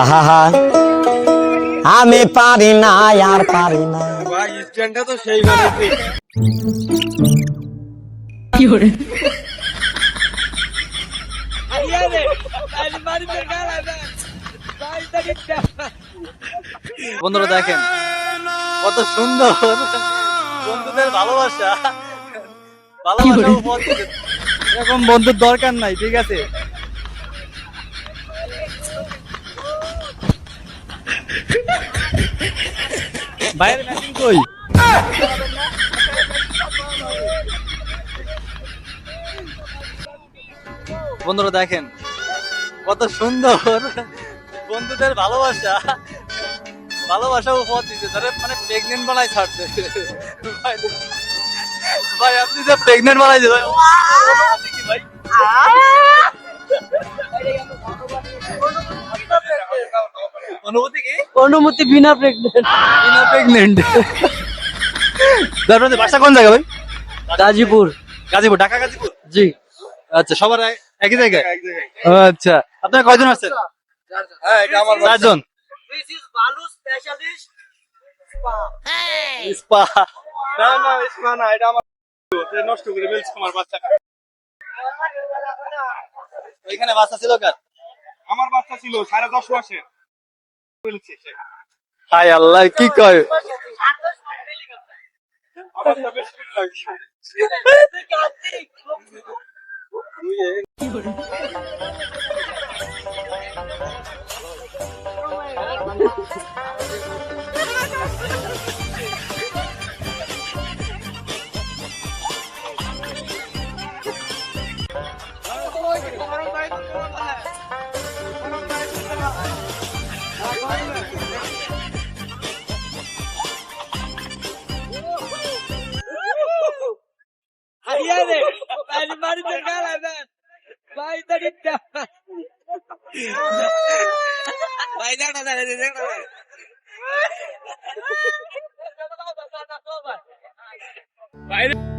আহা আমি পারি না, আর পারি না। বন্ধুরা দেখেন, কত সুন্দর বন্ধুদের ভালোবাসা। ভালোবাসা এরকম বন্ধুর দরকার নাই, ঠিক আছে? বাইরে ম্যাচিং কই? বন্ধুরা দেখেন কত সুন্দর বন্ধুদের ভালোবাসা। ভালোবাসা উপহার দিচ্ছে। তারা মানে প্রেগনেন্ট বানাই ছাড়ছে। ভাই, ভাই আপনি যে প্রেগনেন্ট বানাইছে ভাই ভাই? অনুভূতি কি? অনুমতি বিনা প্রেগনেন্ট বিনা প্রেগনেন্ট তারপরে বাসা কোন জায়গা ভাই? গাজীপুর। গাজীপুর ঢাকা গাজীপুর? জি। আচ্ছা সবার এক- একই জায়গায়? আচ্ছা। আপনারা কয়জন হ্যাঁ আমার চারজন। দিস ইজ বালু স্পেশালিস্ট স্পা না না ইসমা না এটা আমার নষ্ট করে ফেলছে আমার বাচ্চা। ওইখানে বাসা ছিল কার? আমার বাচ্চা ছিল সাড়ে দশ মাসে। হাই আল্লাহ কি কয়? আমারটা de animales de Galadán. Bailarita. Bailarita. Bailarita. Bailarita.